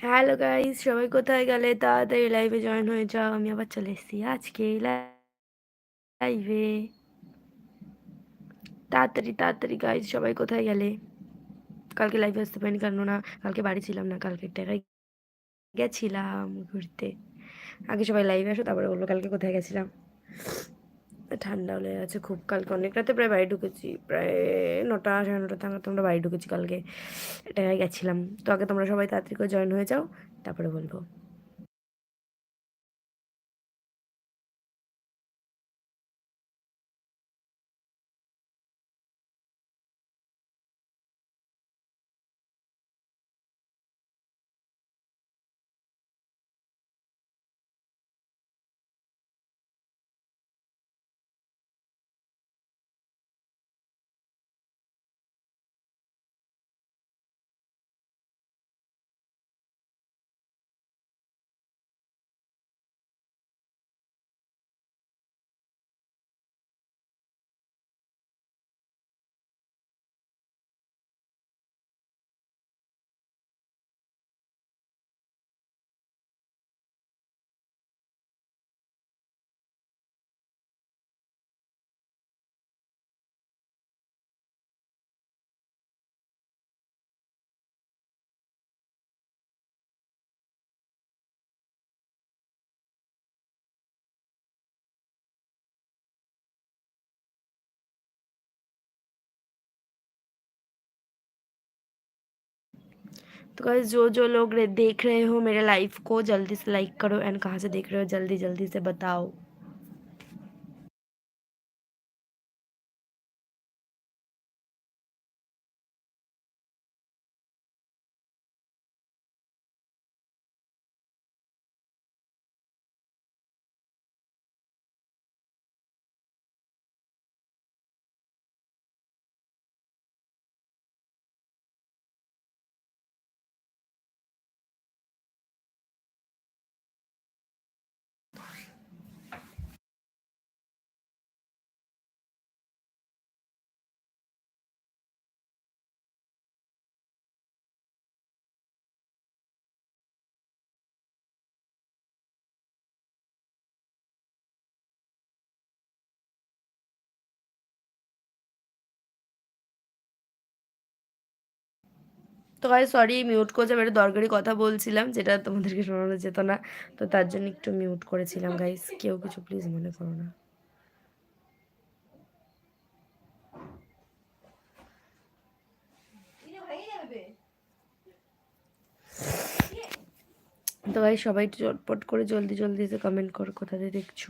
Hello guys সবাই কোথায় গেলে? তাড়াতাড়ি লাইভে জয়েন হয়ে যাও। আমি আবার চলে এসেছি আজকে লাইভে তাড়াতাড়ি তাড়াতাড়ি গাইস সবাই কোথায় গেলে? কালকে লাইভে আসতে পারিনি কারণ না কালকে বাড়ি ছিলাম না। কালকে একটা জায়গায় গেছিলাম ঘুরতে। আগে সবাই লাইভে আসো, তারপরে বলব কালকে কোথায় গেছিলাম। ঠান্ডা হলে আছে খুব কালকে। অনেক রাতে প্রায় বাড়ি ঢুকেছি, প্রায় নটা, সাড়ে নটা আমরা তোমরা বাড়ি ঢুকেছি কালকে। এটা গেছিলাম। তো আগে তোমরা সবাই তাড়াতাড়ি করে জয়েন হয়ে যাও, তারপরে বলব। तो गाइस जो जो लोग देख रहे हो मेरे लाइफ को, जल्दी से लाइक करो एंड कहाँ से देख रहे हो? जल्दी जल्दी से बताओ। তো গাই সরি মিউট করেছে আমি একটা দরকারি কথা বলছিলাম, যেটা তোমাদেরকে শোনানো যেত না। তো তার জন্য একটু মিউট করেছিলাম গাইস কেউ কিছু প্লিজ মনে করো না। তো ভাই সবাই একটু চটপট করে জলদি জলদি এসে কমেন্ট করো, কোথাতে দেখছ।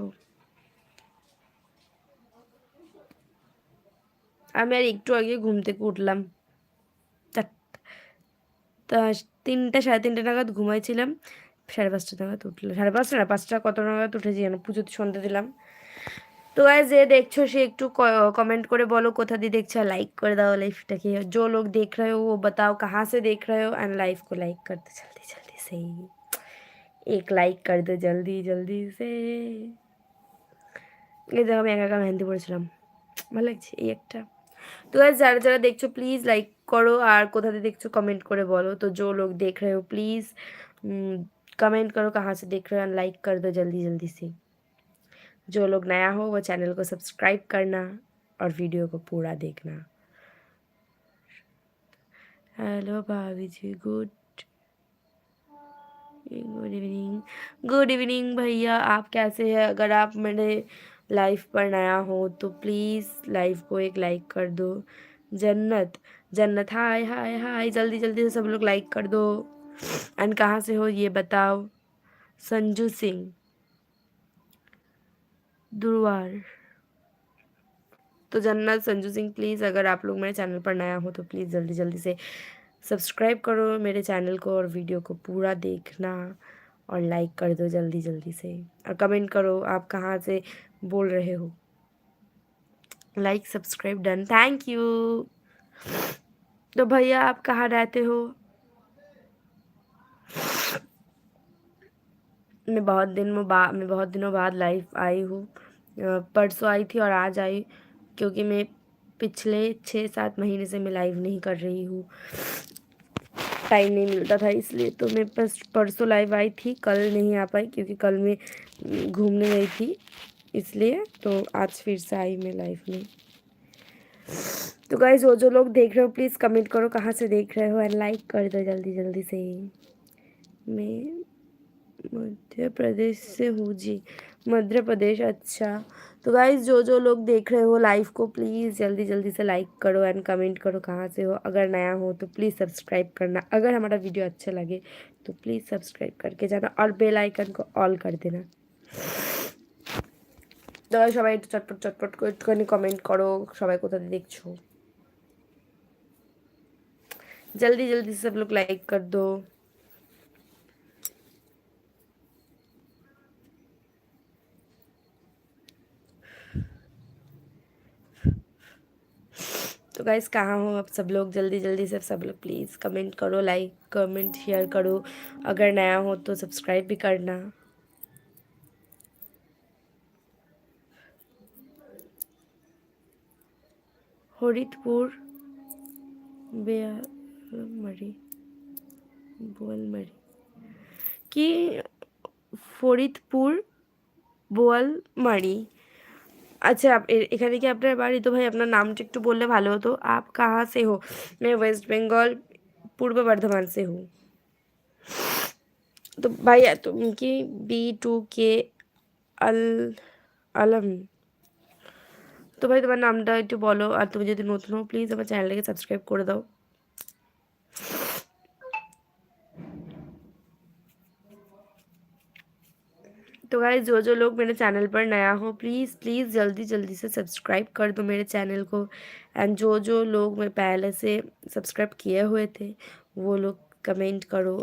আমি আর একটু আগে ঘুম থেকে উঠলাম। তা তিনটা, সাড়ে তিনটে নাগাদ ঘুমাইছিলাম। সাড়ে পাঁচটা নাগাদ উঠল। সাড়ে পাঁচটা না, পাঁচটা কত নাগাদ উঠেছি যেন পুজোতে সন্ধ্যে দিলাম। তো গায়ে যে দেখছ সে একটু কমেন্ট করে বলো কোথা দিয়ে দেখছ লাইক করে দাও লাইফটাকে जो লোক দেখ रहे ও वो কাহা সে দেখ देख অ্যান্ড লাইফ কো লাইক को लाइक জলদি दो সে এক লাইক কর দে জলদি জলদি সে এই দেখো, আমি একা একা মেহেন্দি পড়েছিলাম ভালো লাগছে, এই একটা। তো গায়ে যারা যারা দেখছ প্লিজ লাইক করো আর কোথাতে দেখছো कमेंट করে বলো तो जो लोग देख रहे हो प्लीज़ कमेंट करो कहाँ से देख रहे हो लाइक कर दो जल्दी जल्दी से जो लोग नया हो वो चैनल को सब्सक्राइब करना और वीडियो को पूरा देखना हेलो भाभी जी good good evening good evening भैया आप कैसे हैं अगर आप मेरे लाइफ पर नया हो तो प्लीज़ लाइव को एक लाइक कर दो जन्नत जन्नत, हाय हाय हाय, जल्दी जल्दी से सब लोग लाइक कर दो। एंड कहाँ से हो ये बताओ? संजू सिंह। दुरवार। तो जन्नत, संजू सिंह प्लीज़ अगर आप लोग मेरे चैनल पर नया हो तो प्लीज़ जल्दी जल्दी से सब्सक्राइब करो मेरे चैनल को और वीडियो को पूरा देखना और लाइक कर दो जल्दी जल्दी से। और कमेंट करो आप कहाँ से बोल रहे हो। Like subscribe done thank you तो भैया आप कहाँ रहते हो? मैं बहुत दिन में मैं बहुत दिनों बाद लाइव आई हूँ। परसों आई थी और आज आई, क्योंकि मैं पिछले छः सात महीने से मैं लाइव नहीं कर रही हूँ। टाइम नहीं मिलता था इसलिए तो मैं बस परसों लाइव आई थी, कल नहीं आ पाई क्योंकि कल मैं घूमने गई थी, इसलिए तो आज फिर से आई मैं लाइव में तो गाइज़ वो जो लोग देख रहे हो प्लीज़ कमेंट करो कहाँ से देख रहे हो एंड लाइक कर दो जल्दी जल्दी से। मैं मध्य प्रदेश से हूँ जी। मध्य प्रदेश अच्छा। तो गाइज़ जो जो लोग देख रहे हो लाइव को प्लीज़ जल्दी जल्दी से लाइक करो एंड कमेंट करो कहाँ से हो। अगर नया हो तो प्लीज़ सब्सक्राइब करना। अगर हमारा वीडियो अच्छा लगे तो प्लीज़ सब्सक्राइब करके जाना और बेल आइकन को ऑल कर देना। তো সবাই একটু চটপট চটপট করে একটুখানি কমেন্ট করো সবাই কোথা দিয়ে দেখছো जल्दी जल्दी सब लोग लाइक कर दो तो गाइस कहाँ हो आप सब लोग जल्दी जल्दी से सब लोग प्लीज़ कमेंट करो लाइक कमेंट शेयर करो अगर नया हो तो सब्सक्राइब भी करना হরিদপুর বেয়ালমারি বোয়ালমারি কি ফরিদপুর বোয়ালমারি अच्छा आप এখানে কি আপনার বাড়ি তো ভাই আপনার নামটা একটু বললে ভালো হতো आप कहाँ से हो मैं वेस्ट बंगाल पूर्व बर्धमान से हूँ তো ভাই তুমি কি B two K Al Alam তো ভাই তোমার নামটা একটু বলো আর তুমি যদি নতুন হো প্লিজ আমার চ্যানেলটাকে সাবস্ক্রাইব করে দাও तो गाइज जो जो लोग मेरे चैनल पर नया हो प्लीज़ प्लीज़ जल्दी जल्दी से सब्सक्राइब कर दो मेरे चैनल को एंड जो जो लोग मैं पहले से सब्सक्राइब किए हुए थे वो लोग कमेंट करो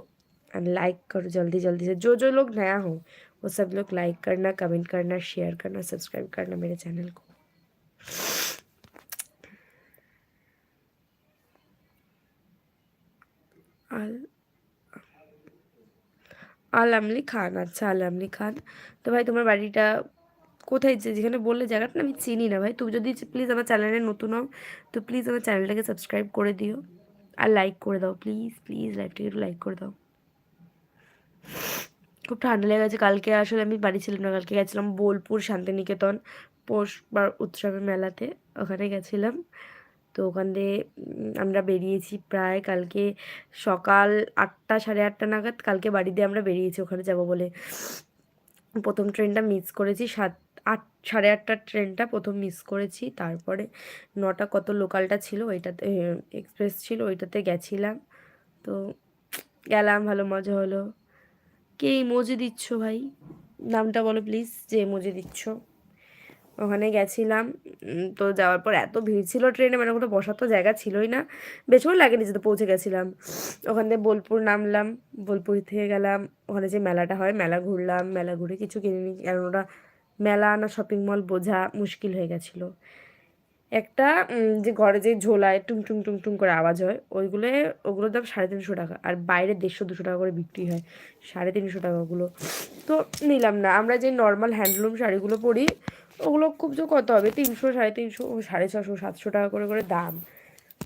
एंड लाइक करो जल्दी जल्दी से जो जो लोग नया हो वो सब लोग लाइक करना कमेंट करना शेयर करना सब्सक्राइब करना मेरे चैनल को আল আলামলি খান আচ্ছা আলামলি খান। তো ভাই, তোমার বাড়িটা কোথায়? যে যেখানে বললে জায়গাটা আমি চিনি না ভাই। তুমি যদি প্লিজ আমার চ্যানেলে নতুন হও, তো প্লিজ আমার চ্যানেলটাকে সাবস্ক্রাইব করে দিও। আর লাইক করে দাও প্লিজ প্লিজ লাইভটাকে একটু লাইক করে দাও। খুব ঠান্ডা লেগে গেছে। কালকে আসলে আমি বাড়ি ছিলাম না, কালকে গেছিলাম বোলপুর শান্তিনিকেতন। পৌষ বা উৎসবের মেলাতে ওখানে গেছিলাম। তো ওখান দিয়ে আমরা বেরিয়েছি প্রায় কালকে সকাল আটটা, সাড়ে আটটা নাগাদ। কালকে বাড়ি দিয়ে আমরা বেরিয়েছি, ওখানে যাব বলে। প্রথম ট্রেনটা মিস করেছি, সাত, আট, সাড়ে আটটার ট্রেনটা প্রথম মিস করেছি। তারপরে নটা কত লোকালটা ছিল ওইটাতে এক্সপ্রেস ছিল ওইটাতে গেছিলাম। তো গেলাম, ভালো মজা হলো। কে ইমোজি দিচ্ছ ভাই? নামটা বলো প্লিজ যে ইমোজি দিচ্ছ। ওখানে গেছিলাম তো যাওয়ার পর এত ভিড় ছিল ট্রেনে মানে কোথাও বসার তো জায়গা ছিলই না। বেশিও লাগেনি যেতে, পৌঁছে গেছিলাম। ওখান থেকে বোলপুর নামলাম, বোলপুর থেকে গেলাম। ওখানে যে মেলাটা হয়, মেলা ঘুরলাম, মেলা ঘুরে কিছু কিনিনি, কারণ ওটা মেলা না শপিং মল বোঝা মুশকিল হয়ে গেছিল। একটা যে ঘরে যে ঝোলায় টুং টুং টুং টুং করে আওয়াজ হয়, ওইগুলো, ওগুলোর দাম সাড়ে তিনশো টাকা। আর বাইরে দেড়শো, দুশো টাকা করে বিক্রি হয়, সাড়ে তিনশো টাকাগুলো তো নিলাম না। আমরা যে নর্মাল হ্যান্ডলুম শাড়িগুলো পরি, ওগুলো খুব যে কত হবে? তিনশো, সাড়ে তিনশো সাড়ে ছশো, সাতশো টাকা করে করে দাম।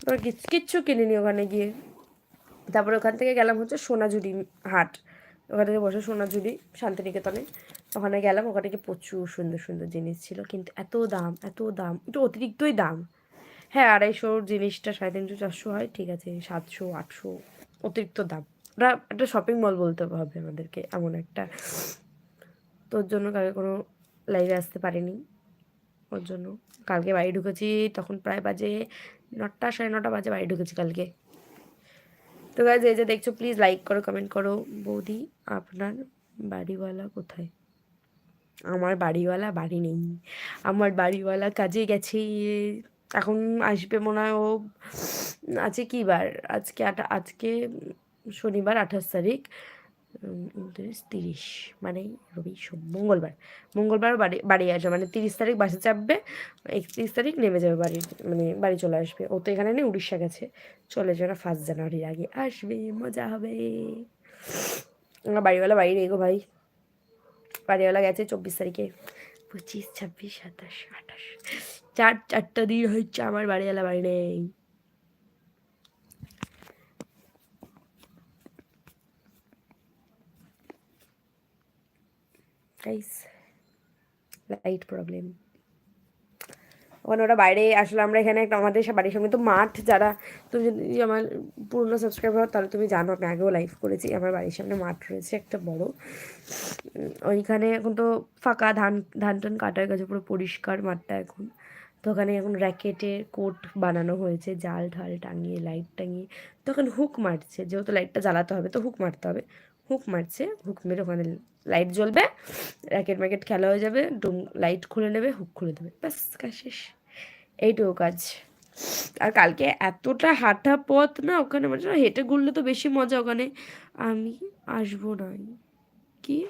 তো কিচ্ছু কিনিনি ওখানে গিয়ে। তারপরে ওখান থেকে গেলাম হচ্ছে সোনাঝুরি হাট। ওখান থেকে বসে সোনাঝুরি, শান্তিনিকেতনে। ওখানে গেলাম, ওখানে গিয়ে প্রচুর সুন্দর সুন্দর জিনিস ছিল। কিন্তু এত দাম এত দাম, একটু অতিরিক্তই দাম। হ্যাঁ আড়াইশোর জিনিসটা সাড়ে তিনশো, চারশো হয়, ঠিক আছে, সাতশো, আটশো, অতিরিক্ত দাম। ওটা একটা শপিং মল বলতে হবে আমাদেরকে, এমন একটা। তোর জন্য কালকে কোনো লাইভে আসতে পারিনি। ওর জন্য কালকে বাড়ি ঢুকেছি, তখন প্রায় বাজে নটা, সাড়ে নটা বাজে বাড়ি ঢুকেছি কালকে। তো গাছ এই যে দেখছ প্লিজ লাইক করো কমেন্ট করো। বৌদি, আপনার বাড়িওয়ালা কোথায়? আমার বাড়িওয়ালা বাড়ি নেই। আমার বাড়িওয়ালা কাজে গেছে। এখন আসবে মনে হয় ও, আছে কী বার? আজকে আজকে শনিবার আঠাশ তারিখ উনত্রিশ, তিরিশ মানে রবি মঙ্গলবার মঙ্গলবার বাড়ি বাড়ি আসবে মানে তিরিশ তারিখ বাসে চাপবে, একত্রিশ তারিখ নেমে যাবে বাড়ি মানে বাড়ি চলে আসবে। ও তো এখানে নেই, উড়িষ্যা গেছে। চলে যাবে ফার্স্ট জানুয়ারির আগে। আসবে, মজা হবে। আমরা বাড়িওয়ালা বাড়ি নেই গো ভাই। বাড়িওয়ালা গেছে চব্বিশ তারিখে পঁচিশ ছাব্বিশ সাতাশ আঠাশ চার চারটা দিন হচ্ছে আমার বাড়িওয়ালা বাড়ি নেই guys light problem ওখানে ওরা বাইরে, আসলে আমরা এখানে একটা, আমাদের বাড়ির সঙ্গে তো মাঠ, যারা তুমি যদি আমার পুরনো সাবস্ক্রাইবার তাহলে তুমি জানো, আমি আগেও লাইভ করেছি, আমার বাড়ির সামনে মাঠ রয়েছে, একটা বড়। ওইখানে এখন তো ফাঁকা, ধান ধান টান কাটার গেছে পুরো পরিষ্কার মাঠটা এখন। তো ওখানে এখন র্যাকেটের কোট বানানো হয়েছে, জাল ঢাল টাঙিয়ে লাইট টাঙিয়ে। তো ওখানে হুক মারছে, যেহেতু লাইটটা জ্বালাতে হবে, তো হুক মারতে হবে। হুক মারছে হুক মেরে ওখানে লাইট জ্বলবে র্যাকেট ম্যাকেট খেলা হয়ে যাবে ডুম লাইট খুলে নেবে হুক খুলে দেবে, ব্যাস, কাজ শেষ। এইটুকু কাজ। আর কালকে এতটা হাঁটা পথ না, ওখানে মানে হেঁটে ঘুরলে তো বেশি মজা ওখানে। আমি আসব নাই। কি?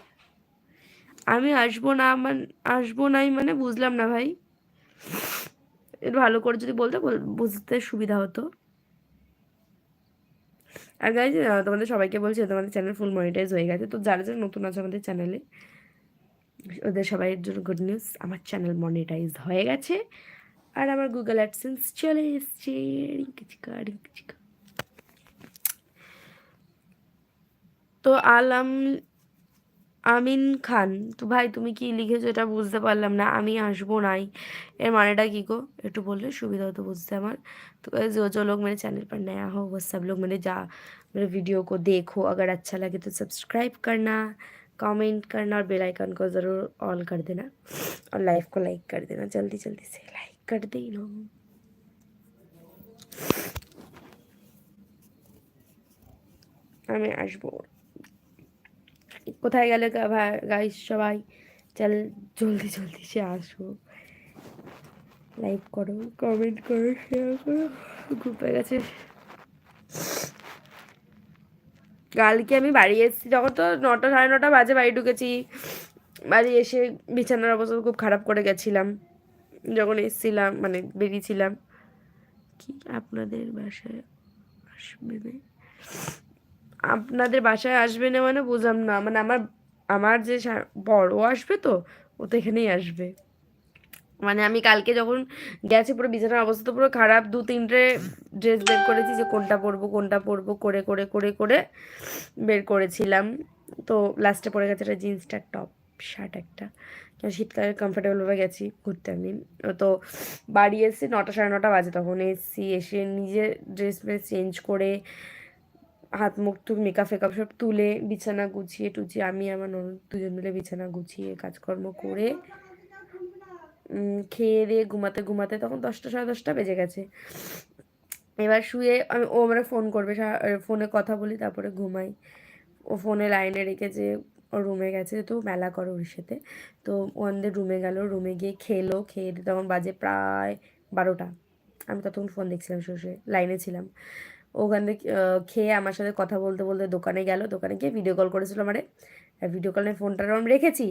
আমি আসব না মানে আসব নাই মানে বুঝলাম না ভাই। ভালো করে যদি বলতে বুঝতে সুবিধা হতো। আর গাইজ তোমাদের সবাইকে বলছি তোমাদের চ্যানেল ফুল মনিটাইজ হয়ে গেছে। তো যারা যারা নতুন আছে আমাদের চ্যানেলে ওদের সবাইয়ের জন্য গুড নিউজ আমার চ্যানেল মনিটাইজ হয়ে গেছে। আর আমার গুগল অ্যাডসেন্স চলে এসছে। তো আলাম আমিন খান তো ভাই তুমি কি লিখেছো এটা বুঝতে পারলাম না আমি আসবো নাই এর মানেটা কী গো একটু বললে সুবিধা হতো বুঝতে আমার तो जो जो लोग मेरे चैनल पर नया हो वो सब लोग मेरे जा मेरे वीडियो को देखो अगर अच्छा लगे तो सब्सक्राइब करना कमेंट करना और बेल आइकन को ज़रूर ऑल कर देना और लाइव को लाइक कर देना जल्दी जल्दी से लाइक कर देना আমি আসবো কোথায় গেলে গাইস সবাই? চল, জলদি জলদি সে আসো লাইক করো কমেন্ট করো শেয়ার করো। গ্রুপে গেছে। কালকে আমি বাড়ি এসেছি, যখন তো নটা, সাড়ে নটা বাজে বাড়ি ঢুকেছি। বাড়ি এসে বিছানার অবস্থা খুব খারাপ করে গেছিলাম। যখন এসেছিলাম মানে বেরিয়েছিলাম। কি আপনাদের বাসায় আসবে? না আপনাদের বাসায় আসবে না মানে বুঝলাম না। মানে আমার আমার যে বড় আসবে তো, ও তো এখানেই আসবে। মানে আমি কালকে যখন গেছি পুরো বিছানার অবস্থা তো পুরো খারাপ, দু তিনটে ড্রেস বের করেছি যে কোনটা পরবো কোনটা পরবো, করে করে করে করে বের করেছিলাম। তো লাস্টে পরে গেছে একটা জিন্সটার টপ শার্ট একটা। শীতকালে কমফর্টেবলভাবে গেছি ঘুরতে আমি। তো বাড়ি এসে নটা, সাড়ে নটা বাজে তখন এসছি, এসে নিজে ড্রেস ফ্রেস চেঞ্জ করে হাত মুখ টুক মেকআপ ফেকআপ সব তুলে বিছানা গুছিয়ে টুছিয়ে আমি আমার ননদ দুজন মিলে বিছানা গুছিয়ে কাজকর্ম করে খেয়ে দিয়ে ঘুমাতে ঘুমাতে তখন দশটা সাড়ে দশটা বেজে গেছে। এবার শুয়ে আমি, ও মানে ফোন করবে ফোনে কথা বলি, তারপরে ঘুমাই। ও ফোনে লাইনে রেখেছে ও রুমে গেছে, তো মেলা করে ওর সাথে। তো ওদের রুমে গেল রুমে গিয়ে খেলো, খেয়ে তখন বাজে প্রায় বারোটা। আমি ততক্ষণ ফোন দেখছিলাম শুষে লাইনে ছিলাম। ওখান থেকে খেয়ে আমার সাথে কথা বলতে বলতে দোকানে গেল। দোকানে গিয়ে ভিডিও কল করেছিল আমারে। ভিডিও কলে ফোনটা আমি রেখেছি।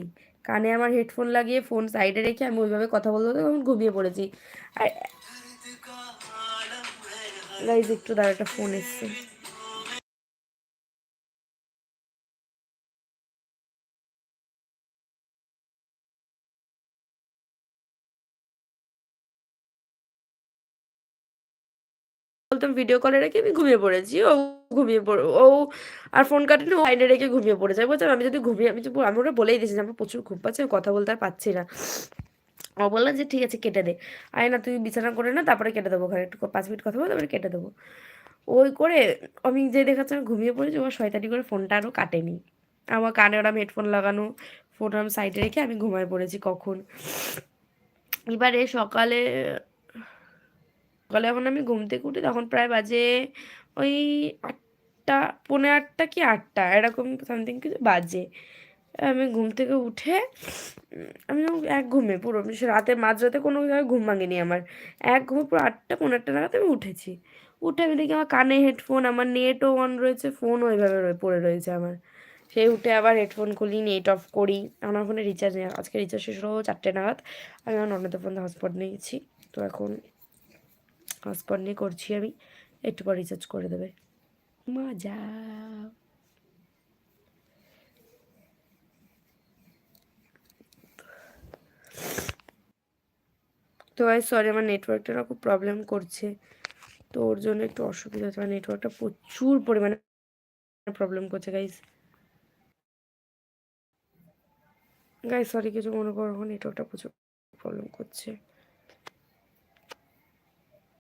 কানে আমার হেডফোন লাগিয়ে ফোন সাইডে রেখে আমি ওইভাবে কথা বলতে বলতে আমি ঘুমিয়ে পড়েছি। আর একটু দাঁড়া, একটা ফোন এসছে। বলতাম ভিডিও কলে রেখে আমি ঘুমিয়ে পড়েছি। ও ঘুমিয়ে পড়ে, ও আর ফোন কাটেনি ও লাইনে রেখে ঘুমিয়ে পড়েছে। বলছিলাম, আমি যদি ঘুমিয়ে, আমি আমি ওটা বলেই দিয়েছি আমার প্রচুর ঘুম পাচ্ছে, আমি কথা বলতে আর পাচ্ছি না। ও বললাম যে ঠিক আছে, কেটে দে। আয় না, তুই বিছানা করে না, তারপরে কেটে দেবো ওখানে। একটু পাঁচ মিনিট কথা বলে, তারপরে কেটে দেবো। ওই করে আমি যে দেখাচ্ছি, আমি ঘুমিয়ে পড়েছি, ও শয়তানি করে ফোনটা আরও কাটেনি। আমার কানে ওরা হেডফোন লাগানো ফোন আমি সাইডে রেখে আমি ঘুমায় পড়েছি কখন। এবারে সকালে সকালে যখন আমি ঘুম থেকে উঠি তখন প্রায় বাজে ওই আটটা, পৌনে আটটা কি আটটা, এরকম সামথিং কিছু বাজে। আমি ঘুম থেকে উঠে আমি এক ঘুমে পুরো রাতে মাঝরাতে কোনো জায়গায় ঘুম ভাঙেনি আমার। এক ঘুমে পুরো আটটা পনেরো আটটা নাগাদ আমি উঠেছি। উঠে আমি দেখি আমার কানে হেডফোন আমার নেটও অন রয়েছে ফোনও ওইভাবে পড়ে রয়েছে আমার। সেই উঠে আবার হেডফোন খুলি নেট অফ করি। আমার ফোনে রিচার্জ নেই, আজকে রিচার্জ শেষ হলো চারটে নাগাদ। আমি আমার ননদের ফোন হটস্পট নিয়েছি। তো এখন হটস্পট নিয়ে করছি আমি। একটু পর রিচার্জ করে দেবে। মজা। তো ভাই সরি আমার নেটওয়ার্কটা না খুব প্রবলেম করছে। তো ওর জন্য একটু অসুবিধা হচ্ছে। নেটওয়ার্কটা প্রচুর পরিমাণে প্রবলেম করছে গাইজ গাইস সরি কিছু মনে করো নেটওয়ার্কটা প্রচুর প্রবলেম করছে।